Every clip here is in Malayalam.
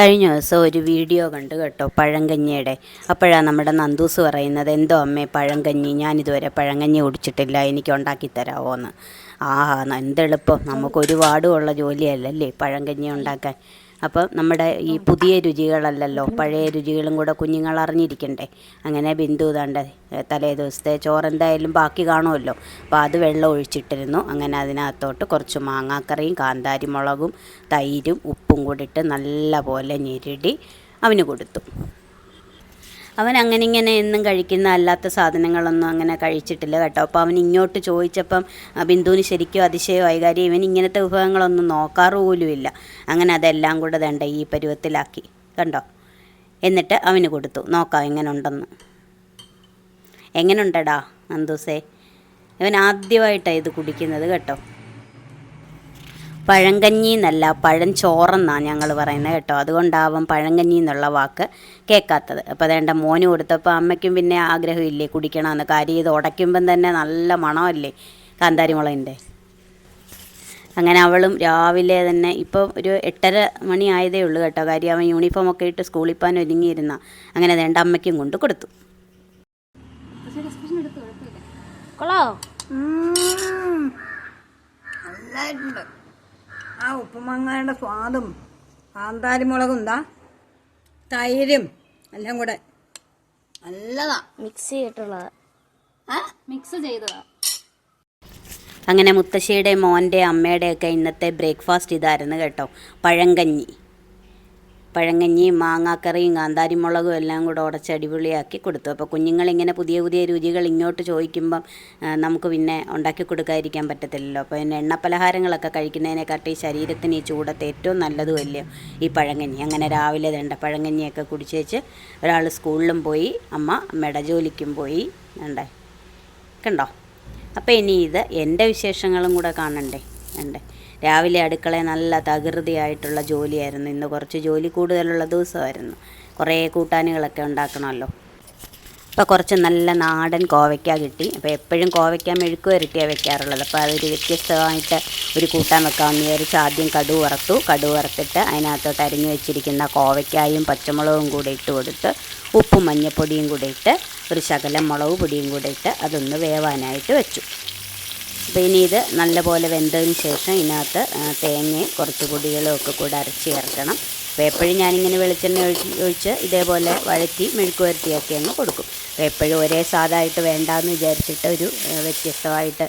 കഴിഞ്ഞ ദിവസം ഒരു വീഡിയോ കണ്ടു കേട്ടോ പഴങ്കഞ്ഞിയുടെ. അപ്പോഴാണ് നമ്മുടെ നന്ദൂസ് പറയുന്നത് എന്തോ അമ്മേ പഴങ്കഞ്ഞി ഞാനിതുവരെ പഴങ്കഞ്ഞി കുടിച്ചിട്ടില്ല എനിക്ക് ഉണ്ടാക്കി തരാമോ എന്ന് ആ എന്തെളുപ്പം. നമുക്ക് ഒരുപാടുള്ള ജോലിയല്ലല്ലേ പഴങ്കഞ്ഞി ഉണ്ടാക്കാൻ. അപ്പം നമ്മുടെ ഈ പുതിയ രുചികളല്ലല്ലോ പഴയ രുചികളും കൂടെ കുഞ്ഞുങ്ങൾ അറിഞ്ഞിരിക്കണ്ടേ? അങ്ങനെ ബിന്ദു ഇതാണ്ട് തലേ ദിവസത്തെ ചോറ് എന്തായാലും ബാക്കി കാണുമല്ലോ. അപ്പോൾ അത് വെള്ളം ഒഴിച്ചിട്ടിരുന്നു. അങ്ങനെ അതിനകത്തോട്ട് കുറച്ച് മാങ്ങാക്കറിയും കാന്താരി മുളകും തൈരും ഉപ്പും കൂടിയിട്ട് നല്ല പോലെ ഞെരുടി അവന് കൊടുത്തു. അവൻ അങ്ങനെ ഇങ്ങനെ എന്നും കഴിക്കുന്ന അല്ലാത്ത സാധനങ്ങളൊന്നും അങ്ങനെ കഴിച്ചിട്ടില്ല കേട്ടോ. അപ്പോൾ അവൻ ഇങ്ങോട്ട് ചോദിച്ചപ്പം ബിന്ദുവിന് ശരിക്കും അതിശയമായി കാര്യം ഇവൻ ഇങ്ങനത്തെ വിഭവങ്ങളൊന്നും നോക്കാറ് പോലുമില്ല അങ്ങനെ അതെല്ലാം കൂടെ വേണ്ട ഈ പരുവത്തിലാക്കി. കണ്ടോ? എന്നിട്ട് അവന് കൊടുത്തു. നോക്കാം എങ്ങനെ ഉണ്ടെന്ന് എങ്ങനെ ഉണ്ടടാ നന്ദൂസേ? ഇവൻ ആദ്യമായിട്ടാണ് ഇത് കുടിക്കുന്നത് കേട്ടോ. പഴങ്കഞ്ഞി എന്നല്ല പഴം ചോറെന്നാണ് ഞങ്ങൾ പറയുന്നത് കേട്ടോ. അതുകൊണ്ടാവും പഴങ്കഞ്ഞി എന്നുള്ള വാക്ക് കേൾക്കാത്തത്. അപ്പോൾ അതേണ്ട മോന് കൊടുത്തപ്പോൾ അമ്മയ്ക്കും പിന്നെ ആഗ്രഹമില്ലേ കുടിക്കണമെന്ന്. കാര്യം ഇത് ഉടയ്ക്കുമ്പം തന്നെ നല്ല മണമല്ലേ കാന്താരി മുളകിന്റെ അങ്ങനെ അവളും രാവിലെ തന്നെ ഇപ്പോൾ ഒരു എട്ടര മണി ആയതേ ഉള്ളൂ കേട്ടോ. കാര്യം അവൻ യൂണിഫോം ഒക്കെ ഇട്ട് സ്കൂളിൽ പോകാൻ ഒരുങ്ങിയിരുന്ന. അങ്ങനെ വേണ്ട അമ്മയ്ക്കും കൊണ്ട് കൊടുത്തു. കൊള്ളാവോ? നല്ലായിട്ടുണ്ട് ആ ഉപ്പുമാങ്ങയുടെ സ്വാദും കാന്താരിമുളകും എന്താ? തൈരും എല്ലാം കൂടെ നല്ലതാ. മിക്സ് ചെയ്തിട്ടുള്ളതാ. മിക്സ് ചെയ്തതാ. അങ്ങനെ മുത്തശ്ശിയുടെ മോന്റെ അമ്മയുടെയൊക്കെ ഇന്നത്തെ ബ്രേക്ക്ഫാസ്റ്റ് ഇതായിരുന്നു കേട്ടോ. പഴങ്കഞ്ഞി. പഴങ്കഞ്ഞിയും മാങ്ങാക്കറിയും കാന്താരിമുളകും എല്ലാം കൂടെ ഉടച്ച് അടിപൊളിയാക്കി കൊടുത്തു. അപ്പോൾ കുഞ്ഞുങ്ങളിങ്ങനെ പുതിയ പുതിയ രുചികൾ ഇങ്ങോട്ട് ചോദിക്കുമ്പം നമുക്ക് പിന്നെ ഉണ്ടാക്കി കൊടുക്കാതിരിക്കാൻ പറ്റത്തില്ലല്ലോ. അപ്പോൾ പിന്നെ എണ്ണപ്പലഹാരങ്ങളൊക്കെ കഴിക്കുന്നതിനെക്കാട്ടി ശരീരത്തിന് ഈ ചൂടത്ത് ഏറ്റവും നല്ലതുമല്ലയോ ഈ പഴങ്ങഞ്ഞി. അങ്ങനെ രാവിലെ വേണ്ട പഴങ്ങഞ്ഞിയൊക്കെ കുടിച്ച് വെച്ച് ഒരാൾ സ്കൂളിലും പോയി അമ്മ മെട ജോലിക്കും പോയി വേണ്ടേ കണ്ടോ? അപ്പോൾ ഇനി ഇത് എന്റെ വിശേഷങ്ങളും കൂടെ കാണണ്ടേ? വേണ്ടേ രാവിലെ അടുക്കളയിൽ നല്ല തകൃതിയായിട്ടുള്ള ജോലിയായിരുന്നു. ഇന്ന് കുറച്ച് ജോലി കൂടുതലുള്ള ദിവസമായിരുന്നു. കുറേ കൂട്ടാനുകളൊക്കെ ഉണ്ടാക്കണമല്ലോ. അപ്പോൾ കുറച്ച് നല്ല നാടൻ കോവയ്ക്ക കിട്ടി. അപ്പോൾ എപ്പോഴും കോവയ്ക്ക മെഴുക്ക് വരട്ടിയാണ് വെക്കാറുള്ളത്. അപ്പോൾ അതൊരു വ്യത്യസ്തമായിട്ട് ഒരു കൂട്ടാൻ വെക്കാമെന്ന് വിചാരിച്ച് ആദ്യം കടു വറുത്തു. കടു വറുത്തിട്ട് അതിനകത്തോട്ട് അരിഞ്ഞു വെച്ചിരിക്കുന്ന കോവയ്ക്കായും പച്ചമുളകും കൂടി ഇട്ട് കൊടുത്ത് ഉപ്പും മഞ്ഞൾപ്പൊടിയും കൂടെ ഇട്ട് ഒരു ശകലം മുളക് പൊടിയും കൂടെ ഇട്ട് അതൊന്ന് വേവാനായിട്ട് വെച്ചു. അപ്പോൾ ഇനി ഇത് നല്ലപോലെ വെന്തതിന് ശേഷം ഇതിനകത്ത് തേങ്ങയും കുറച്ച് പൊടികളും ഒക്കെ കൂടെ അരച്ച് ചേർക്കണം. അപ്പോൾ എപ്പോഴും ഞാനിങ്ങനെ വെളിച്ചെണ്ണ ഒഴിച്ച് ഇതേപോലെ വഴറ്റി മെഴുക്ക് വരട്ടിയൊക്കെ അങ്ങ് കൊടുക്കും. അപ്പോൾ എപ്പോഴും ഒരേ സാധായിട്ട് വേണ്ടാന്ന് വിചാരിച്ചിട്ട് ഒരു വ്യത്യസ്തമായിട്ട്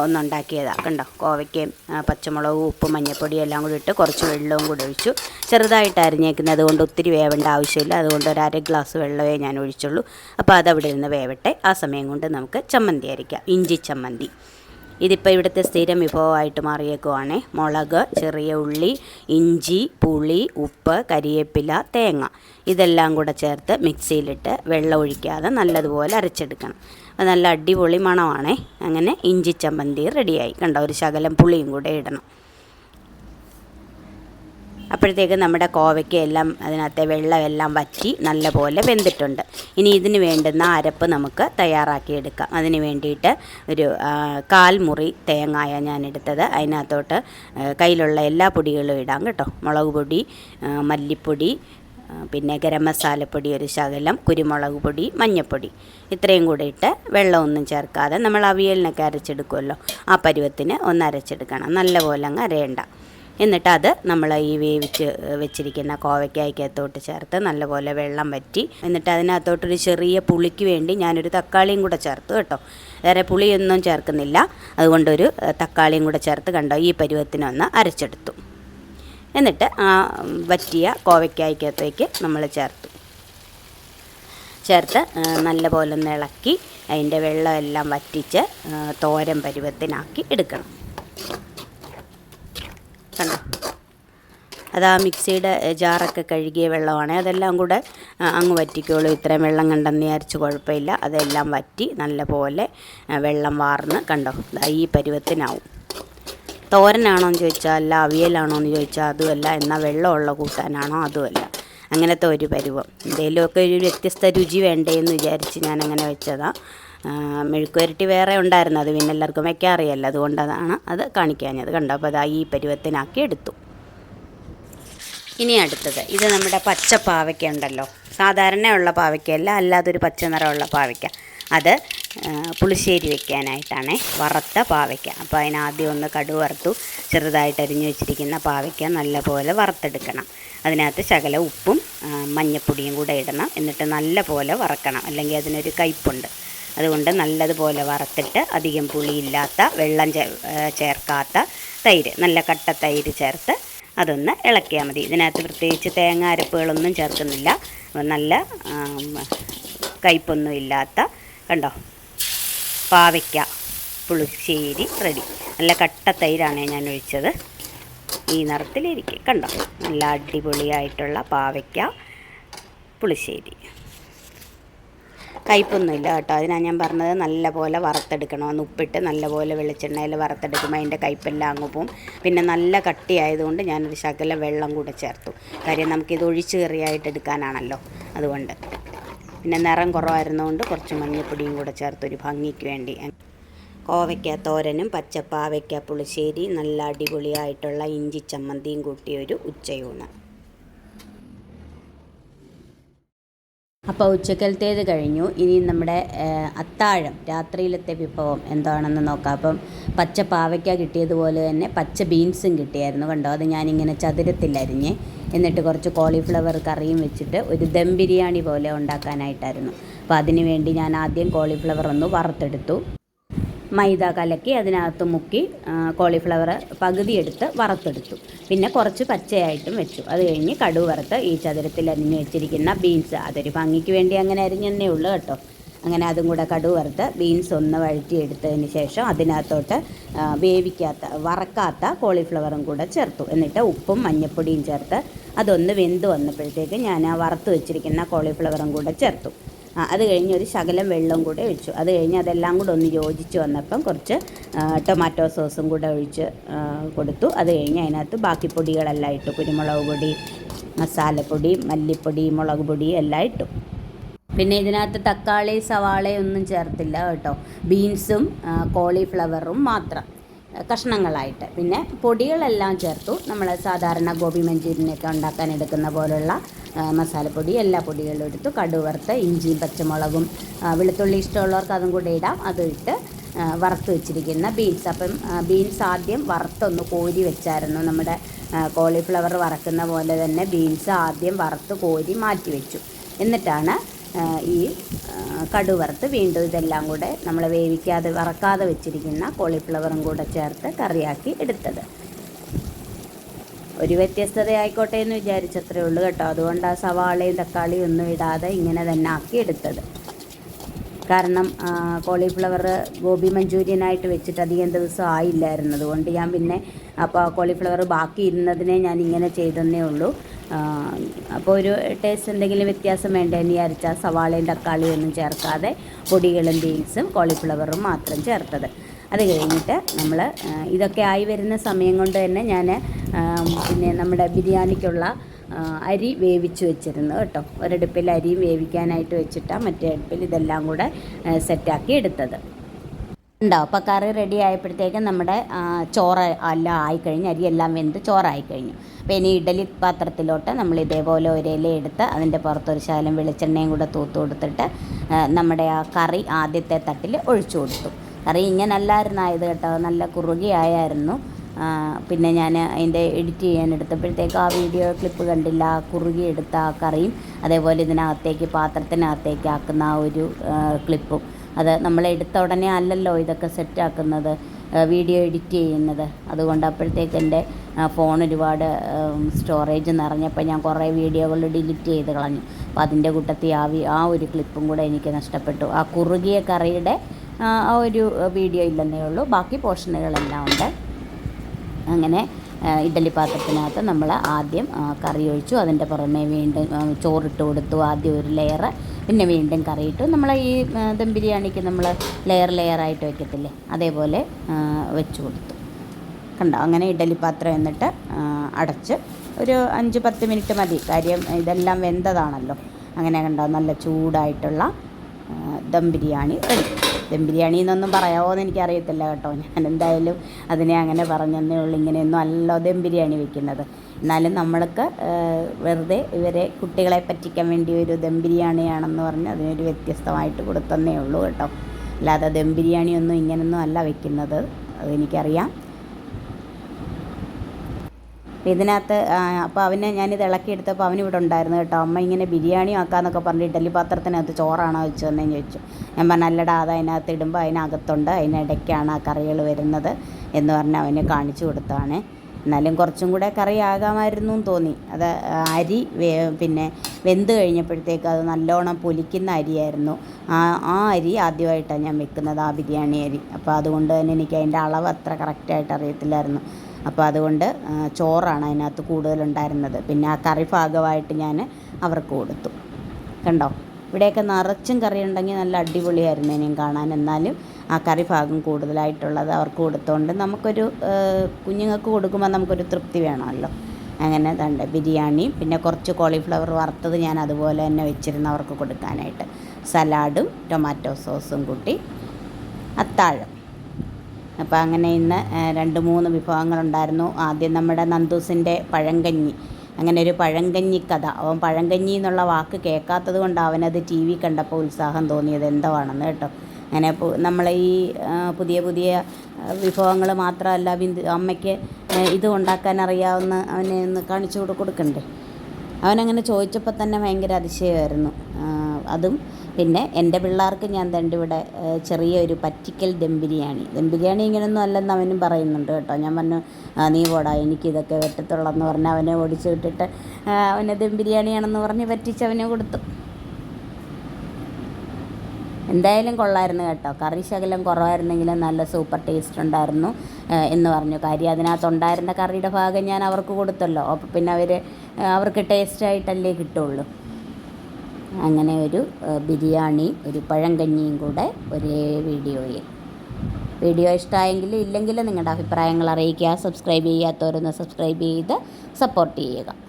ഒന്നുണ്ടാക്കിയതാണ് കണ്ടോ? കോവയ്ക്കയും പച്ചമുളകും ഉപ്പും മഞ്ഞൾപ്പൊടിയും എല്ലാം കൂടി ഇട്ട് കുറച്ച് വെള്ളവും കൂടി ഒഴിച്ചു. ചെറുതായിട്ട് അരിഞ്ഞേക്കുന്നത് അതുകൊണ്ട് ഒത്തിരി വേവേണ്ട ആവശ്യമില്ല. അതുകൊണ്ട് ഒരു അര ഗ്ലാസ് വെള്ളമേ ഞാൻ ഒഴിച്ചുള്ളൂ. അപ്പോൾ അതവിടെ നിന്ന് വേവട്ടെ. ആ സമയം കൊണ്ട് നമുക്ക് ചമ്മന്തി അരയ്ക്കാം. ഇഞ്ചി ചമ്മന്തി. ഇതിപ്പോൾ ഇവിടുത്തെ സ്ഥിരം വിഭവമായിട്ട് മാറിയേക്കുവാണേ. മുളക് ചെറിയ ഉള്ളി ഇഞ്ചി പുളി ഉപ്പ് കരിയേപ്പില തേങ്ങ. ഇതെല്ലാം കൂടെ ചേർത്ത് മിക്സിയിലിട്ട് വെള്ളം ഒഴിക്കാതെ നല്ലതുപോലെ അരച്ചെടുക്കണം. അപ്പോൾ നല്ല അടിപൊളി മണമാണേ. അങ്ങനെ ഇഞ്ചി ചമ്മന്തി റെഡിയായി. കണ്ടോ ഒരു ശകലം പുളിയും കൂടെ ഇടണം. അപ്പോഴത്തേക്ക് നമ്മുടെ കോവയ്ക്കെല്ലാം അതിനകത്തെ വെള്ളമെല്ലാം വറ്റി നല്ലപോലെ വെന്തിട്ടുണ്ട്. ഇനി ഇതിന് വേണ്ടുന്ന അരപ്പ് നമുക്ക് തയ്യാറാക്കിയെടുക്കാം. അതിന് വേണ്ടിയിട്ട് ഒരു കാൽമുറി കാൽ മുറി തേങ്ങായ ഞാൻ എടുത്തത് അതിനകത്തോട്ട് കയ്യിലുള്ള എല്ലാ പൊടികളും ഇടാം കേട്ടോ. മുളക് പൊടി മല്ലിപ്പൊടി പിന്നെ ഗരം മസാലപ്പൊടി ഒരു ശകലം കുരുമുളക് പൊടി മഞ്ഞൾപ്പൊടി ഇത്രയും കൂടി ഇട്ട് വെള്ളമൊന്നും ചേർക്കാതെ നമ്മൾ അവിയലിനൊക്കെ അരച്ചെടുക്കുമല്ലോ. ആ പരുവത്തിന് ഒന്ന് അരച്ചെടുക്കണം. നല്ലപോലെ അങ്ങ് അരയണ്ട. എന്നിട്ട് അത് നമ്മൾ ഈ വേവിച്ച് വെച്ചിരിക്കുന്ന കോവയ്ക്കായ്ക്കകത്തോട്ട് ചേർത്ത് നല്ലപോലെ വെള്ളം വറ്റി. എന്നിട്ട് അതിനകത്തോട്ടൊരു ചെറിയ പുളിക്ക് വേണ്ടി ഞാനൊരു തക്കാളിയും കൂടെ ചേർത്തു കേട്ടോ. വേറെ പുളിയൊന്നും ചേർക്കുന്നില്ല. അതുകൊണ്ടൊരു തക്കാളിയും കൂടെ ചേർത്ത് കണ്ടോ ഈ പരുവത്തിനൊന്ന് അരച്ചെടുത്തു. എന്നിട്ട് ആ വറ്റിയ കോവയ്ക്കായ്ക്കകത്തേക്ക് നമ്മൾ ചേർത്തു. ചേർത്ത് നല്ലപോലെ ഒന്ന് ഇളക്കി അതിന്റെ വെള്ളമെല്ലാം വറ്റിച്ച് തോരം തോരൻ പരുവത്തിനാക്കി എടുക്കണം. അത് ആ മിക്സിയുടെ ജാറൊക്കെ കഴുകിയ വെള്ളമാണ്. അതെല്ലാം കൂടെ അങ്ങ് വറ്റിക്കോളൂ. ഇത്രയും വെള്ളം കണ്ടെന്ന് വിചാരിച്ച് കുഴപ്പമില്ല. അതെല്ലാം വറ്റി നല്ലപോലെ വെള്ളം വാർന്ന് കണ്ടോ? ഈ പരുവത്തിനാവും. തോരനാണോ എന്ന് ചോദിച്ചാൽ അല്ല അവിയലാണോ എന്ന് ചോദിച്ചാൽ അതുമല്ല. എന്നാൽ വെള്ളമുള്ള കൂട്ടാനാണോ? അതുമല്ല. അങ്ങനത്തെ ഒരു പരുവം. എന്തെങ്കിലുമൊക്കെ ഒരു വ്യത്യസ്ത രുചി വേണ്ടേ എന്ന് വിചാരിച്ച് ഞാൻ അങ്ങനെ വെച്ചതാണ് മെഴുക്കുവരട്ടി വേറെ ഉണ്ടായിരുന്നു. അത് പിന്നെ എല്ലാവർക്കും വെക്കാൻ അറിയാമല്ലോ അതുകൊണ്ടതാണ് അത് കാണിക്കാഞ്ഞത്. കണ്ടോ? അപ്പോൾ അത് ഈ പരുവത്തിനാക്കി എടുത്തു. ഇനി അടുത്തത്. ഇത് നമ്മുടെ പച്ച പാവയ്ക്ക ഉണ്ടല്ലോ സാധാരണയുള്ള പാവയ്ക്കയല്ല അല്ലാതൊരു പച്ച നിറമുള്ള പാവയ്ക്ക. അത് പുളിശ്ശേരി വെക്കാനായിട്ടാണ് വറുത്ത പാവയ്ക്ക. അപ്പോൾ അതിനാദ്യം ഒന്ന് കടു വറുത്തു ചെറുതായിട്ട് അരിഞ്ഞു വെച്ചിരിക്കുന്ന പാവയ്ക്ക നല്ലപോലെ വറുത്തെടുക്കണം. അതിനകത്ത് ശകല ഉപ്പും മഞ്ഞപ്പൊടിയും കൂടെ ഇടണം. എന്നിട്ട് നല്ലപോലെ വറക്കണം. അല്ലെങ്കിൽ അതിനൊരു കയ്പുണ്ട് അതുകൊണ്ട് നല്ലതുപോലെ വറുത്തിട്ട് അധികം പുളിയില്ലാത്ത വെള്ളം ചേർക്കാത്ത തൈര് നല്ല കട്ട തൈര് ചേർത്ത് അതൊന്ന് ഇളക്കിയാൽ മതി. ഇതിനകത്ത് പ്രത്യേകിച്ച് തേങ്ങ അരപ്പുകളൊന്നും ചേർക്കുന്നില്ല. നല്ല കയ്പൊന്നും ഇല്ലാത്ത കണ്ടോ? പാവയ്ക്ക പുളിശ്ശേരി റെഡി. നല്ല കട്ട തൈരാണ് ഞാൻ ഒഴിച്ചത്. ഈ നിറത്തിലിരിക്കും കണ്ടോ? നല്ല അടിപൊളിയായിട്ടുള്ള പാവയ്ക്ക പുളിശ്ശേരി. കയ്പൊന്നുമില്ല കേട്ടോ. അതിനാണ് ഞാൻ പറഞ്ഞത് നല്ലപോലെ വറുത്തെടുക്കണം. ഒന്ന് ഉപ്പിട്ട് നല്ലപോലെ വെളിച്ചെണ്ണയിൽ വറുത്തെടുക്കുമ്പോൾ അതിന്റെ കയ്പെല്ലാം അങ്ങ് പോവും. പിന്നെ നല്ല കട്ടിയായതുകൊണ്ട് ഞാനൊരു ശകലം വെള്ളം കൂടെ ചേർത്തു. കാര്യം നമുക്കിത് ഒഴിച്ച് കറിയായിട്ട് എടുക്കാനാണല്ലോ. അതുകൊണ്ട്. പിന്നെ നിറം കുറവായിരുന്നതുകൊണ്ട് കുറച്ച് മഞ്ഞൾപ്പൊടിയും കൂടെ ചേർത്ത് ഒരു ഭംഗിക്ക് വേണ്ടി. കോവയ്ക്ക തോരനും പച്ചപ്പാവയ്ക്ക പുളിശ്ശേരി നല്ല അടിപൊളിയായിട്ടുള്ള ഇഞ്ചി ചമ്മന്തിയും കൂട്ടിയൊരു ഉച്ചയൂണ്. അപ്പോൾ ഉച്ചക്കലത്തേത് കഴിഞ്ഞു. ഇനി നമ്മുടെ അത്താഴം രാത്രിയിലത്തെ വിഭവം എന്താണെന്ന് നോക്കാം. അപ്പം പച്ച പാവയ്ക്ക കിട്ടിയതുപോലെ തന്നെ പച്ച ബീൻസും കിട്ടിയായിരുന്നു കണ്ടോ? അത് ഞാനിങ്ങനെ ചതുരത്തിലരിഞ്ഞ് എന്നിട്ട് കുറച്ച് കോളിഫ്ലവർ കറിയും വെച്ചിട്ട് ഒരു ദം ബിരിയാണി പോലെ ഉണ്ടാക്കാനായിട്ടായിരുന്നു. അപ്പോൾ അതിന് വേണ്ടി ഞാൻ ആദ്യം കോളിഫ്ലവർ ഒന്ന് വറുത്തെടുത്തു. മൈദ കലക്കി അതിനകത്ത് മുക്കി കോളിഫ്ലവർ പകുതി എടുത്ത് വറുത്തെടുത്തു. പിന്നെ കുറച്ച് പച്ചയായിട്ടും വെച്ചു. അത് കഴിഞ്ഞ് കടുവ് വറുത്ത് ഈ ചതുരത്തിൽ അരിഞ്ഞു വെച്ചിരിക്കുന്ന ബീൻസ് അതൊരു ഭംഗിക്ക് വേണ്ടി അങ്ങനെ അരിഞ്ഞെന്നേ ഉള്ളൂ കേട്ടോ. അങ്ങനെ അതും കൂടെ കടുവ് വറുത്ത് ബീൻസ് ഒന്ന് വഴറ്റിയെടുത്തതിന് ശേഷം അതിനകത്തോട്ട് വേവിക്കാത്ത വറക്കാത്ത കോളിഫ്ലവറും കൂടെ ചേർത്തു. എന്നിട്ട് ഉപ്പും മഞ്ഞൾപ്പൊടിയും ചേർത്ത് അതൊന്ന് വെന്ത് വന്നപ്പോഴത്തേക്ക് ഞാൻ ആ വറുത്ത് വെച്ചിരിക്കുന്ന കോളിഫ്ലവറും കൂടെ ചേർത്തു. അത് കഴിഞ്ഞ് ഒരു ശകലം വെള്ളം കൂടെ ഒഴിച്ചു. അത് കഴിഞ്ഞ് അതെല്ലാം കൂടെ ഒന്ന് യോജിച്ച് വന്നപ്പം കുറച്ച് ടൊമാറ്റോ സോസും കൂടെ ഒഴിച്ച് കൊടുത്തു. അത് കഴിഞ്ഞ് അതിനകത്ത് ബാക്കി പൊടികളെല്ലാം ഇട്ടു. കുരുമുളക് പൊടി മസാലപ്പൊടി മല്ലിപ്പൊടി മുളക് പൊടി എല്ലാം ഇട്ടു. പിന്നെ ഇതിനകത്ത് തക്കാളി സവാള ഒന്നും ചേർത്തില്ല കേട്ടോ. ബീൻസും കോളിഫ്ലവറും മാത്രം. കഷ്ണങ്ങളായിട്ട്. പിന്നെ പൊടികളെല്ലാം ചേർത്തു. നമ്മൾ സാധാരണ ഗോപി മഞ്ചൂരിയനൊക്കെ ഉണ്ടാക്കാൻ എടുക്കുന്ന പോലുള്ള മസാലപ്പൊടി എല്ലാ പൊടികളും എടുത്തു. കടുവറുത്ത് ഇഞ്ചിയും പച്ചമുളകും വെളുത്തുള്ളി ഇഷ്ടമുള്ളവർക്ക് അതും കൂടെ ഇടാം. അത് ഇട്ട് വറുത്ത് വെച്ചിരിക്കുന്ന ബീൻസ്. അപ്പം ബീൻസ് ആദ്യം വറുത്തൊന്ന് കോരി വെച്ചായിരുന്നു. നമ്മുടെ കോളിഫ്ലവർ വറക്കുന്ന പോലെ തന്നെ ബീൻസ് ആദ്യം വറുത്ത് കോരി മാറ്റി വെച്ചു. എന്നിട്ടാണ് ഈ കടുവറുത്ത് വീണ്ടും ഇതെല്ലാം കൂടെ നമ്മൾ വേവിക്കാതെ വറക്കാതെ വെച്ചിരിക്കുന്ന കോളിഫ്ലവറും കൂടെ ചേർത്ത് കറിയാക്കി എടുത്തത്. ഒരു വ്യത്യസ്തത ആയിക്കോട്ടെ എന്ന് വിചാരിച്ചത്രേ ഉള്ളൂ കേട്ടോ. അതുകൊണ്ട് ആ സവാളയും തക്കാളിയും ഒന്നും ഇടാതെ ഇങ്ങനെ തന്നെ ആക്കി എടുത്തത്. കാരണം കോളിഫ്ലവർ ഗോപി മഞ്ചൂരിയനായിട്ട് വെച്ചിട്ട് അധികം ദിവസം ആയില്ലായിരുന്നു. അതുകൊണ്ട് ഞാൻ പിന്നെ അപ്പോൾ കോളിഫ്ലവർ ബാക്കി ഇരുന്നതിനെ ഞാൻ ഇങ്ങനെ ചെയ്തെന്നേ ഉള്ളൂ. അപ്പോൾ ഒരു ടേസ്റ്റ് എന്തെങ്കിലും വ്യത്യാസം വേണ്ടതെന്ന് വിചാരിച്ചാൽ സവാളയും തക്കാളിയും ഒന്നും ചേർക്കാതെ പൊടികളും ബീൻസും കോളിഫ്ലവറും മാത്രം ചേർത്തത്. അത് കഴിഞ്ഞിട്ട് നമ്മൾ ഇതൊക്കെ ആയി വരുന്ന സമയം കൊണ്ട് തന്നെ ഞാൻ പിന്നെ നമ്മുടെ ബിരിയാണിക്കുള്ള അരി വേവിച്ച് വെച്ചിരുന്നു കേട്ടോ. ഒരടുപ്പിൽ അരിയും വേവിക്കാനായിട്ട് വെച്ചിട്ടാണ് മറ്റേ അടുപ്പിൽ ഇതെല്ലാം കൂടെ സെറ്റാക്കി എടുത്തത്. ഉണ്ടോ? അപ്പോൾ കറി റെഡി ആയപ്പോഴത്തേക്കും നമ്മുടെ ചോറ് എല്ലാം ആയിക്കഴിഞ്ഞ്. അരിയെല്ലാം വെന്ത് ചോറായിക്കഴിഞ്ഞു. അപ്പോൾ ഇനി ഇഡലി പാത്രത്തിലോട്ട് നമ്മൾ ഇതേപോലെ ഒരു ഇല എടുത്ത് അതിന്റെ പുറത്തൊരു ശകലം വെളിച്ചെണ്ണയും കൂടെ തൂത്ത് കൊടുത്തിട്ട് നമ്മുടെ ആ കറി ആദ്യത്തെ തട്ടിൽ ഒഴിച്ചു കൊടുത്തു. കറി ഇങ്ങനല്ലായിരുന്നു ആയത് കേട്ടോ നല്ല കുറുകിയായിരുന്നു പിന്നെ ഞാൻ അതിന്റെ എഡിറ്റ് ചെയ്യാൻ എടുത്തപ്പോഴത്തേക്ക് ആ വീഡിയോ ക്ലിപ്പ് കണ്ടില്ല. കുറുകി എടുത്ത ആ കറിയും അതേപോലെ ഇതിനകത്തേക്ക് പാത്രത്തിനകത്തേക്ക് ആക്കുന്ന ആ ഒരു ക്ലിപ്പും അത് നമ്മൾ എടുത്ത ഉടനെ അല്ലല്ലോ ഇതൊക്കെ സെറ്റാക്കുന്നത് വീഡിയോ എഡിറ്റ് ചെയ്യുന്നത്. അതുകൊണ്ട് അപ്പോഴത്തേക്ക് എന്റെ ഫോൺ ഒരുപാട് സ്റ്റോറേജ് നിറഞ്ഞപ്പോൾ ഞാൻ കുറേ വീഡിയോകൾ ഡിലീറ്റ് ചെയ്ത് കളഞ്ഞു. അപ്പോൾ അതിന്റെ കൂട്ടത്തിൽ ആ ആ ഒരു ക്ലിപ്പും കൂടെ എനിക്ക് നഷ്ടപ്പെട്ടു. ആ കുറുകിയ കറിയുടെ ആ ഒരു വീഡിയോ ഇല്ലെന്നേ ഉള്ളൂ. ബാക്കി പോർഷനുകളെല്ലാം ഉണ്ട്. അങ്ങനെ ഇഡ്ഡലി പാത്രത്തിനകത്ത് നമ്മൾ ആദ്യം കറി ഒഴിച്ചു അതിന്റെ പുറമെ വീണ്ടും ചോറിട്ട് കൊടുത്തു. ആദ്യം ഒരു ലെയർ പിന്നെ വീണ്ടും കറി ഇട്ടു നമ്മൾ ഈ ദം ബിരിയാണിക്ക് നമ്മൾ ലെയർ ലെയറായിട്ട് വെക്കത്തില്ലേ? അതേപോലെ വെച്ച് കൊടുത്തു. കണ്ടോ? അങ്ങനെ ഇഡ്ഡലി പാത്രം എന്നിട്ട് അടച്ച് ഒരു അഞ്ച് പത്ത് മിനിറ്റ് മതി. കാര്യം ഇതെല്ലാം വെന്തതാണല്ലോ. അങ്ങനെ കണ്ടോ? നല്ല ചൂടായിട്ടുള്ള ദം ബിരിയാണി റെഡി. ദം ബിരിയാണി എന്നൊന്നും പറയാമോ എന്ന് എനിക്കറിയത്തില്ല കേട്ടോ. ഞാൻ എന്തായാലും അതിനെ അങ്ങനെ പറഞ്ഞതേ ഉള്ളൂ. ഇങ്ങനെയൊന്നും അല്ലോ ദം ബിരിയാണി വെക്കുന്നത്. എന്നാലും നമ്മൾക്ക് വെറുതെ ഇവരെ കുട്ടികളെ പറ്റിക്കാൻ വേണ്ടി ഒരു ദം ബിരിയാണിയാണെന്ന് പറഞ്ഞ് അതിനൊരു വ്യത്യസ്തമായിട്ട് കൊടുത്തന്നേ ഉള്ളൂ കേട്ടോ. അല്ലാതെ ദം ബിരിയാണിയൊന്നും ഇങ്ങനൊന്നും അല്ല വെക്കുന്നത്. അതെനിക്കറിയാം ഇതിനകത്ത് അപ്പോൾ അവനെ ഞാനിത് ഇളക്കിയെടുത്തപ്പോൾ എടുത്തപ്പോൾ ഇവിടെ ഉണ്ടായിരുന്നു കേട്ടോ. അമ്മ ഇങ്ങനെ ബിരിയാണി ആക്കാന്നൊക്കെ പറഞ്ഞ് ഇഡലി പാത്രത്തിനകത്ത് ചോറാണോ വെച്ചതെന്ന് ചോദിച്ചു. ഞാൻ പറഞ്ഞു അല്ലടാ അത് അതിനകത്ത് ഇടുമ്പോൾ അതിനകത്തുണ്ട്. അതിനിടയ്ക്കാണ് ആ കറികൾ വരുന്നത് എന്ന് പറഞ്ഞ് അവനെ കാണിച്ചു കൊടുത്താണ് എന്നാലും കുറച്ചും കൂടെ കറി ആകാമായിരുന്നു തോന്നി. അത് അരി പിന്നെ വെന്ത് കഴിഞ്ഞപ്പോഴത്തേക്ക് അത് നല്ലോണം പൊലിക്കുന്ന അരിയായിരുന്നു. ആ ആ അരി ആദ്യമായിട്ടാണ് ഞാൻ വെക്കുന്നത് ആ ബിരിയാണി അരി. അപ്പോൾ അതുകൊണ്ട് തന്നെ എനിക്ക് അതിന്റെ അളവ് അത്ര കറക്റ്റായിട്ട് അറിയത്തില്ലായിരുന്നു. അപ്പോൾ അതുകൊണ്ട് ചോറാണ് അതിനകത്ത് കൂടുതലുണ്ടായിരുന്നത്. പിന്നെ ആ കറി ഭാഗമായിട്ട് ഞാൻ അവർക്ക് കൊടുത്തു. കണ്ടോ? ഇവിടെയൊക്കെ നിറച്ചും കറി ഉണ്ടെങ്കിൽ നല്ല അടിപൊളിയായിരുന്നു ഇനിയും കാണാൻ. എന്നാലും ആ കറി ഭാഗം കൂടുതലായിട്ടുള്ളത് അവർക്ക് കൊടുത്തുകൊണ്ട് നമുക്കൊരു കുഞ്ഞുങ്ങൾക്ക് കൊടുക്കുമ്പോൾ നമുക്കൊരു തൃപ്തി വേണമല്ലോ. അങ്ങനെ തണ്ട് ബിരിയാണി പിന്നെ കുറച്ച് കോളിഫ്ലവർ വറുത്തത് ഞാൻ അതുപോലെ തന്നെ വെച്ചിരുന്നു അവർക്ക് കൊടുക്കാനായിട്ട്. സലാഡും ടൊമാറ്റോ സോസും കൂട്ടി അത്താഴം. അപ്പോൾ അങ്ങനെ ഇന്ന് രണ്ട് മൂന്ന് വിഭവങ്ങളുണ്ടായിരുന്നു. ആദ്യം നമ്മുടെ നന്ദൂസിന്റെ പഴങ്കഞ്ഞി. അങ്ങനെ ഒരു പഴങ്കഞ്ഞി കഥ. അവൻ പഴങ്കഞ്ഞി എന്നുള്ള വാക്ക് കേൾക്കാത്തത് കൊണ്ട് അവനത് ടി വി കണ്ടപ്പോൾ ഉത്സാഹം തോന്നിയത് എന്തോ കേട്ടോ. അങ്ങനെ നമ്മൾ ഈ പുതിയ പുതിയ വിഭവങ്ങൾ മാത്രമല്ല ബിന്ദു അമ്മയ്ക്ക് ഇത് ഉണ്ടാക്കാൻ അറിയാവുന്ന അവനെ ഒന്ന് കാണിച്ചു കൊടു കൊടുക്കണ്ടേ? അവനങ്ങനെ ചോദിച്ചപ്പോൾ തന്നെ ഭയങ്കര അതിശയമായിരുന്നു. അതും പിന്നെ എന്റെ പിള്ളേർക്ക് ഞാൻ തണ്ട് ഇവിടെ ചെറിയൊരു പറ്റിക്കൽ ദം ബിരിയാണി ദം ബിരിയാണി ഇങ്ങനെയൊന്നും അല്ലെന്ന് അവനും പറയുന്നുണ്ട് കേട്ടോ. ഞാൻ പറഞ്ഞു "ആ, നീ പോടാ എനിക്കിതൊക്കെ വെട്ടത്തുള്ളെന്ന് പറഞ്ഞ് അവനെ ഓടിച്ചു വിട്ടിട്ട് അവനെ ദം ബിരിയാണിയാണെന്ന് പറഞ്ഞ് പറ്റിച്ച് അവനെ കൊടുത്തു. എന്തായാലും കൊള്ളായിരുന്നു കേട്ടോ. കറി ശകലം കുറവായിരുന്നെങ്കിലും നല്ല സൂപ്പർ ടേസ്റ്റ് ഉണ്ടായിരുന്നു എന്ന് പറഞ്ഞു. കാര്യം അതിനകത്തുണ്ടായിരുന്ന കറിയുടെ ഭാഗം ഞാൻ അവർക്ക് കൊടുത്തല്ലോ. അപ്പോൾ പിന്നെ അവർ അവർക്ക് ടേസ്റ്റായിട്ടല്ലേ കിട്ടുള്ളൂ. അങ്ങനെ ഒരു ബിരിയാണി ഒരു പഴങ്കഞ്ഞിയും കൂടെ ഒരേ വീഡിയോയിൽ. വീഡിയോ ഇഷ്ടമായെങ്കിൽ ഇല്ലെങ്കിൽ നിങ്ങളുടെ അഭിപ്രായങ്ങൾ അറിയിക്കുക സബ്സ്ക്രൈബ് ചെയ്യാത്തവരൊന്ന് സബ്സ്ക്രൈബ് ചെയ്ത് സപ്പോർട്ട് ചെയ്യുക.